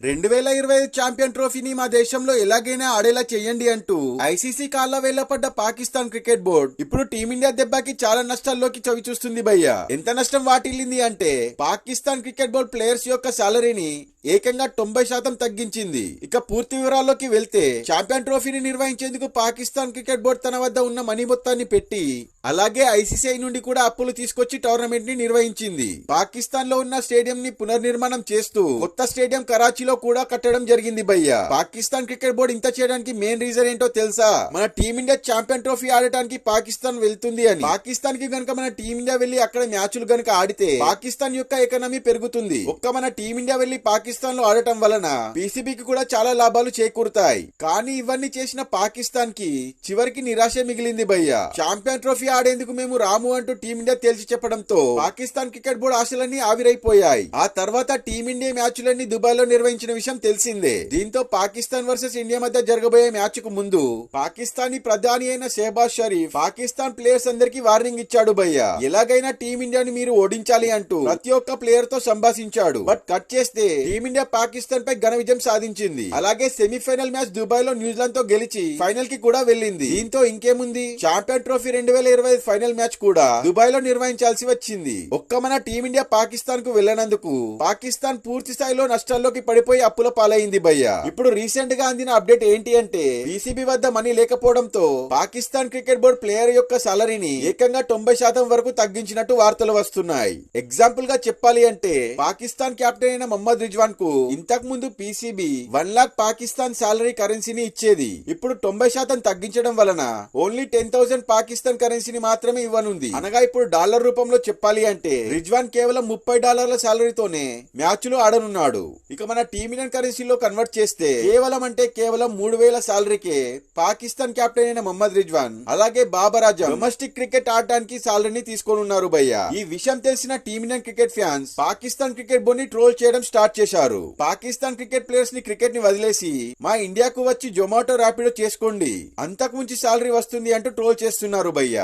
రెండు వేల ఇరవై చాంపియన్ ఛాంపియన్ ట్రోఫీని మా దేశంలో ఎలాగైనా ఆడేలా చేయండి అంటూ ఐసీసీ కాళ్ళ వేలపడ్డ పాకిస్తాన్ క్రికెట్ బోర్డు ఇప్పుడు టీమిండియా దెబ్బకి చాలా నష్టాల్లోకి చవి చూస్తుంది భయ్య. ఎంత నష్టం వాటిల్లింది అంటే పాకిస్తాన్ క్రికెట్ బోర్డు ప్లేయర్స్ యొక్క సాలరీని ఏకంగా తొంభై శాతం తగ్గించింది. ఇక పూర్తి వివరాల్లోకి వెళ్తే ఛాంపియన్ ట్రోఫీని నిర్వహించేందుకు పాకిస్తాన్ క్రికెట్ బోర్డు తన వద్ద ఉన్న మనీ మొత్తాన్ని పెట్టి అలాగే ఐసీసీఐ నుండి కూడా అప్పులు తీసుకొచ్చి టోర్నమెంట్ని నిర్వహించింది. పాకిస్తాన్లో ఉన్న స్టేడియం ని పునర్నిర్మాణం చేస్తూ కొత్త స్టేడియం కరాచీలో కూడా కట్టడం జరిగింది భయ్య. పాకిస్తాన్ క్రికెట్ బోర్డు ఇంత చేయడానికి మెయిన్ రీజన్ ఏంటో తెలుసా? మన టీమిండియా ఛాంపియన్ ట్రోఫీ ఆడటానికి పాకిస్తాన్ వెళ్తుంది అని. పాకిస్తాన్కి గనుక మన టీమిండియా వెళ్ళి అక్కడ మ్యాచ్లు గనక ఆడితే పాకిస్తాన్ యొక్క ఎకనమీ పెరుగుతుంది. ఒక్క మన టీమిండియా వెళ్ళి పాకిస్తాన్లో ఆడటం వలన పీసీబీకి కూడా చాలా లాభాలు చేకూరుతాయి. కానీ ఇవన్నీ చేసిన పాకిస్తాన్కి చివరికి నిరాశ మిగిలింది భయ్య. ఛాంపియన్ ట్రోఫీ ఆడేందుకు మేము రాము అంటూ టీమిండియా తేల్చి చెప్పడంతో పాకిస్తాన్ క్రికెట్ బోర్డు ఆశలన్నీ ఆవిరైపోయాయి. ఆ తర్వాత టీమిండియా మ్యాచ్లన్నీ దుబాయ్లో నిర్వహించిన విషయం తెలిసిందే. దీంతో పాకిస్తాన్ వర్సెస్ ఇండియా మధ్య జరగబోయే మ్యాచ్కు ముందు పాకిస్తానీ ప్రధాని అయిన షెహబాజ్ షరీఫ్ పాకిస్తాన్ ప్లేయర్స్ అందరికి వార్నింగ్ ఇచ్చాడు భయ్య. ఎలాగైనా టీమిండియాని మీరు ఓడించాలి అంటూ ప్రతి ఒక్క ప్లేయర్తో సంభాషించాడు. బట్ కట్ చేస్తే టీమిండియా పాకిస్తాన్ పై ఘన విజయం సాధించింది. అలాగే సెమీఫైనల్ మ్యాచ్ దుబాయ్లో న్యూజిలాండ్తో గెలిచి ఫైనల్కి కూడా వెళ్ళింది. దీంతో ఇంకేముంది? చాంపియన్ ట్రోఫీ రెండు వేల ఇరవై ఫైనల్ మ్యాచ్ కూడా దుబాయ్లో నిర్వహించాల్సి వచ్చింది. ఒక్క మన టీమిండియా పాకిస్తాన్కు వెళ్ళనందుకు పాకిస్తాన్ పూర్తి స్థాయిలో నష్టాల్లోకి పడిపోయి అప్పుల పాలైంది భయ్య. ఇప్పుడు రీసెంట్గా అందిన అప్డేట్ ఏంటి అంటే బీసీబీ వద్ద మనీ లేకపోవడంతో పాకిస్తాన్ క్రికెట్ బోర్డు ప్లేయర్ యొక్క సాలరీని ఏకంగా తొంభై శాతం వరకు తగ్గించినట్టు వార్తలు వస్తున్నాయి. ఎగ్జాంపుల్గా చెప్పాలి అంటే పాకిస్తాన్ కెప్టెన్ అయిన మహమ్మద్ రిజ్వాన్కు ఇంతకు ముందు PCB one lakh Pakistan salary కరెన్సీని ఇచ్చేది. ఇప్పుడు తొంభై శాతం తగ్గించడం వలన only ten thousand Pakistan currency కరెన్సీని మాత్రమే ఇవ్వనుంది. అనగా ఇప్పుడు డాలర్ రూపంలో చెప్పాలి అంటే రిజ్వాన్ కేవలం ముప్పై డాలర్ల సాలరీతోనే మ్యాచ్లు ఆడనున్నాడు. ఇక మన టీమిండియన్ కరెన్సీలో కన్వర్ట్ చేస్తే కేవలం అంటే కేవలం మూడు వేల సాలరీకే పాకిస్తాన్ కెప్టెన్ అయిన మహమ్మద్ రిజ్వాన్ అలాగే బాబర్ ఆజం డొమెస్టిక్ క్రికెట్ ఆడటానికి సాలరీని తీసుకొని ఉన్నారు భయ్య. ఈ విషయం తెలిసిన Team Indian cricket fans Pakistan cricket బోర్డ్ని troll చేయడం స్టార్ట్ చేశారు. పాకిస్తాన్ క్రికెట్ ప్లేయర్స్ని క్రికెట్ని వదిలేసి మా ఇండియాకు వచ్చి జొమాటో ర్యాపిడో చేసుకోండి. అంతకు మించి సాలరీ వస్తుంది అంటూ ట్రోల్ చేస్తున్నారు భయ్య.